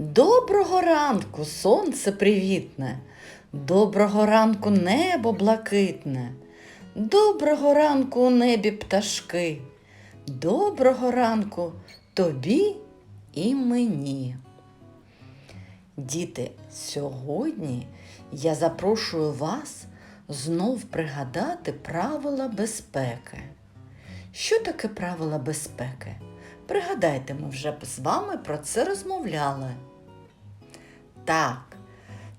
Доброго ранку, сонце привітне, доброго ранку небо блакитне, доброго ранку у небі пташки, доброго ранку тобі і мені. Діти, сьогодні я запрошую вас знов пригадати правила безпеки. Що таке правила безпеки? Пригадайте, ми вже з вами про це розмовляли. Так,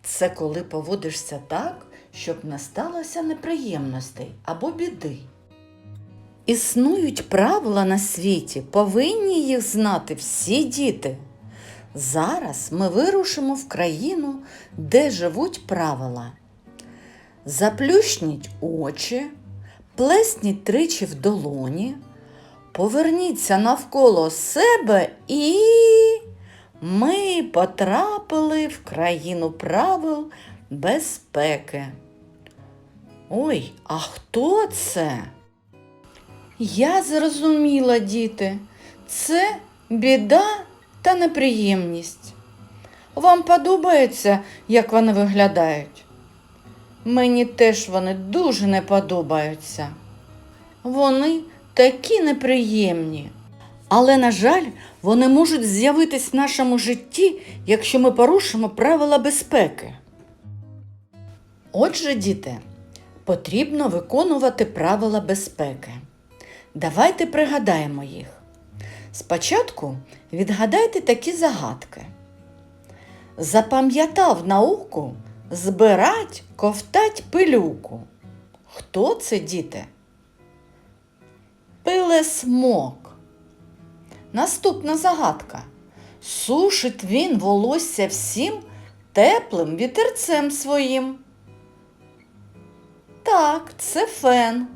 це коли поводишся так, щоб не сталося неприємностей або біди. Існують правила на світі, повинні їх знати всі діти. Зараз ми вирушимо в країну, де живуть правила. Заплющніть очі, плесніть тричі в долоні, поверніться навколо себе і ми потрапили в країну правил безпеки. Ой, а хто це? Я зрозуміла, діти, це біда та неприємність. Вам подобається, як вони виглядають? Мені теж вони дуже не подобаються. Вони такі неприємні. Але, на жаль, вони можуть з'явитись в нашому житті, якщо ми порушимо правила безпеки. Отже, діти, потрібно виконувати правила безпеки. Давайте пригадаємо їх. Спочатку відгадайте такі загадки. Запам'ятав науку збирать, ковтать пилюку. Хто це, діти? Пилесмок. Наступна загадка. Сушить він волосся всім теплим вітерцем своїм. Так, це фен.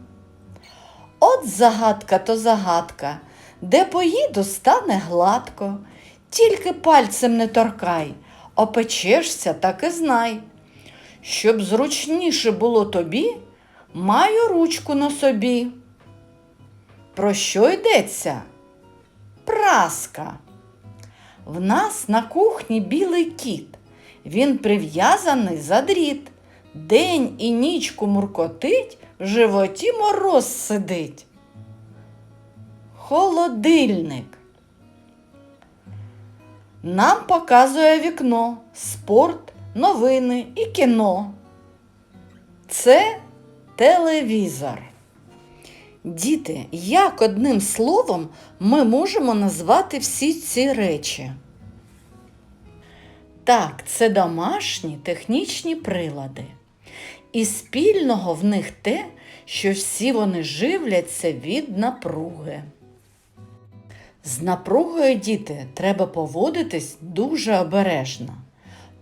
От загадка то загадка, де поїду стане гладко, тільки пальцем не торкай, опечешся, так і знай. Щоб зручніше було тобі, маю ручку на собі. Про що йдеться? Праска. В нас на кухні білий кіт. Він прив'язаний за дріт. День і нічку муркотить, в животі мороз сидить. Холодильник. Нам показує вікно, спорт, новини і кіно. Це телевізор. Діти, як одним словом ми можемо назвати всі ці речі? Так, це домашні технічні прилади. І спільного в них те, що всі вони живляться від напруги. З напругою, діти, треба поводитись дуже обережно.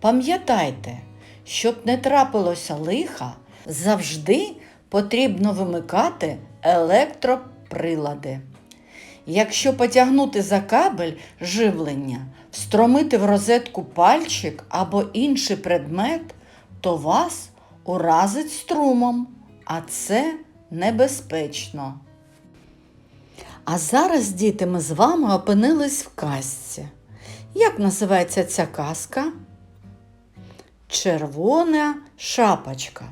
Пам'ятайте, щоб не трапилося лиха, завжди потрібно вимикати електроприлади. Якщо потягнути за кабель живлення, встромити в розетку пальчик або інший предмет, то вас уразить струмом, а це небезпечно. А зараз, діти, ми з вами опинились в казці. Як називається ця казка? Червона шапочка.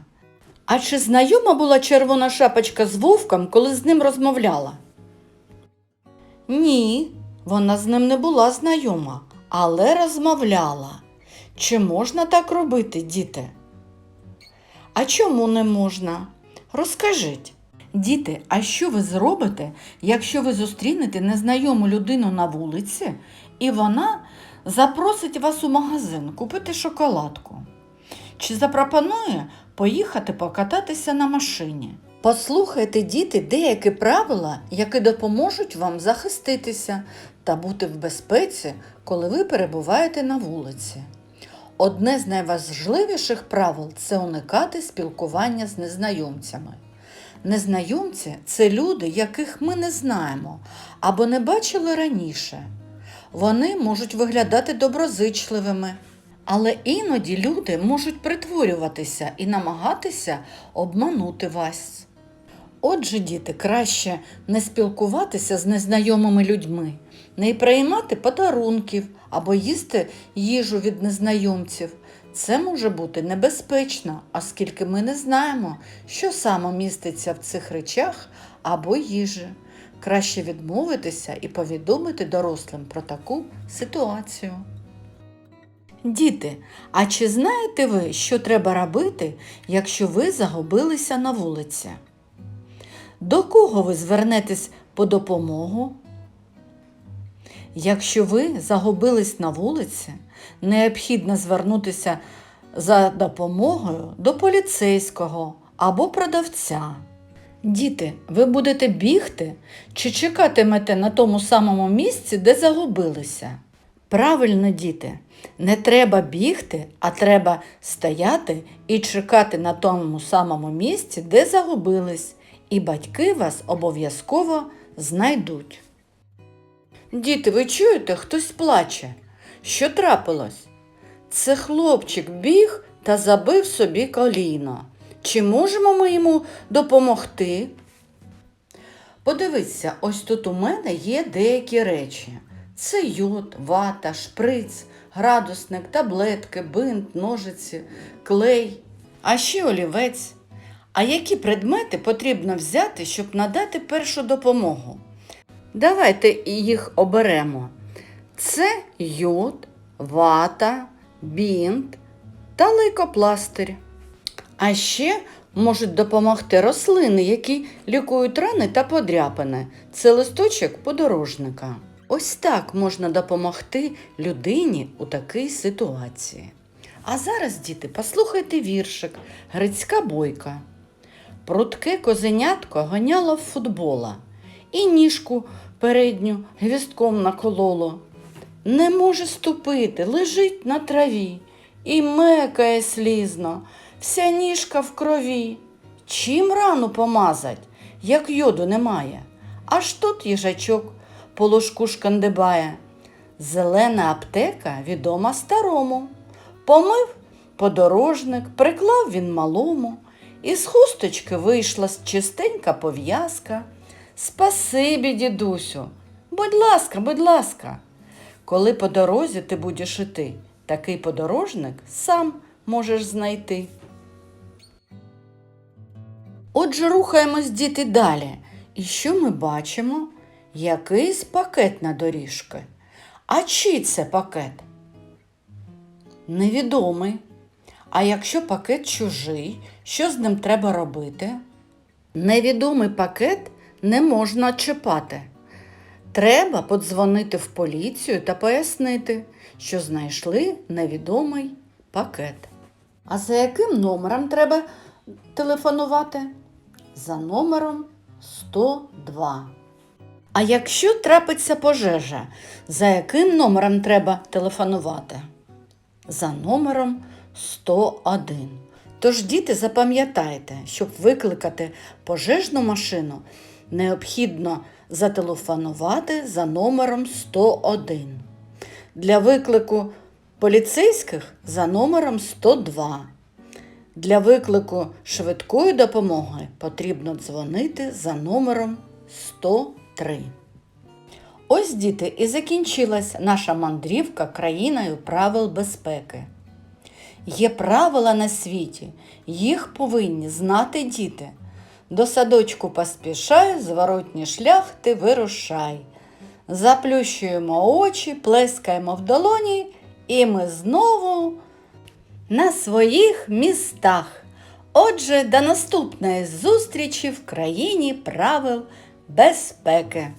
А чи знайома була червона шапочка з вовком, коли з ним розмовляла? Ні, вона з ним не була знайома, але розмовляла. Чи можна так робити, діти? А чому не можна? Розкажіть. Діти, а що ви зробите, якщо ви зустрінете незнайому людину на вулиці і вона запросить вас у магазин купити шоколадку? Чи запропонує поїхати покататися на машині? Послухайте, діти, деякі правила, які допоможуть вам захиститися та бути в безпеці, коли ви перебуваєте на вулиці. Одне з найважливіших правил це уникати спілкування з незнайомцями. Незнайомці це люди, яких ми не знаємо або не бачили раніше. Вони можуть виглядати доброзичливими, але іноді люди можуть притворюватися і намагатися обманути вас. Отже, діти, краще не спілкуватися з незнайомими людьми, не приймати подарунків або їсти їжу від незнайомців. Це може бути небезпечно, оскільки ми не знаємо, що саме міститься в цих речах або їжі. Краще відмовитися і повідомити дорослим про таку ситуацію. Діти, а чи знаєте ви, що треба робити, якщо ви загубилися на вулиці? До кого ви звернетесь по допомогу? Якщо ви загубились на вулиці, необхідно звернутися за допомогою до поліцейського або продавця. Діти, ви будете бігти чи чекатимете на тому самому місці, де загубилися? Правильно, діти, не треба бігти, а треба стояти і чекати на тому самому місці, де загубились, і батьки вас обов'язково знайдуть. Діти, ви чуєте, хтось плаче. Що трапилось? Це хлопчик біг та забив собі коліно. Чи можемо ми йому допомогти? Подивіться, ось тут у мене є деякі речі. Це йод, вата, шприц, градусник, таблетки, бинт, ножиці, клей, а ще олівець. А які предмети потрібно взяти, щоб надати першу допомогу? Давайте їх оберемо. Це йод, вата, бінт та лейкопластир. А ще можуть допомогти рослини, які лікують рани та подряпини. Це листочок подорожника. Ось так можна допомогти людині у такій ситуації. А зараз, діти, послухайте віршик Грицька бойка. Прудке козенятко ганяло в футбола і ніжку передню гвістком накололо. Не може ступити, лежить на траві і мекає слізно, вся ніжка в крові. Чим рану помазать, як йоду немає? Аж тут їжачок по ложку шкандибає. Зелена аптека відома старому. Помив подорожник, приклав він малому, із хусточки вийшла чистенька пов'язка. Спасибі, дідусю, будь ласка, будь ласка. Коли по дорозі ти будеш іти, такий подорожник сам можеш знайти. Отже, рухаємось діти далі. І що ми бачимо? Якийсь пакет на доріжки. А чий це пакет? Невідомий. А якщо пакет чужий, що з ним треба робити? Невідомий пакет не можна чіпати. Треба подзвонити в поліцію та пояснити, що знайшли невідомий пакет. А за яким номером треба телефонувати? За номером 102. А якщо трапиться пожежа, за яким номером треба телефонувати? За номером 101. Тож, діти, запам'ятайте, щоб викликати пожежну машину, необхідно зателефонувати за номером 101. Для виклику поліцейських за номером 102. Для виклику швидкої допомоги потрібно дзвонити за номером 103. Ось, діти, і закінчилась наша мандрівка країною правил безпеки. Є правила на світі, їх повинні знати діти. До садочку поспішай, зворотній шлях ти вирушай. Заплющуємо очі, плескаємо в долоні, і ми знову на своїх містах. Отже, до наступної зустрічі в країні правил безпеки.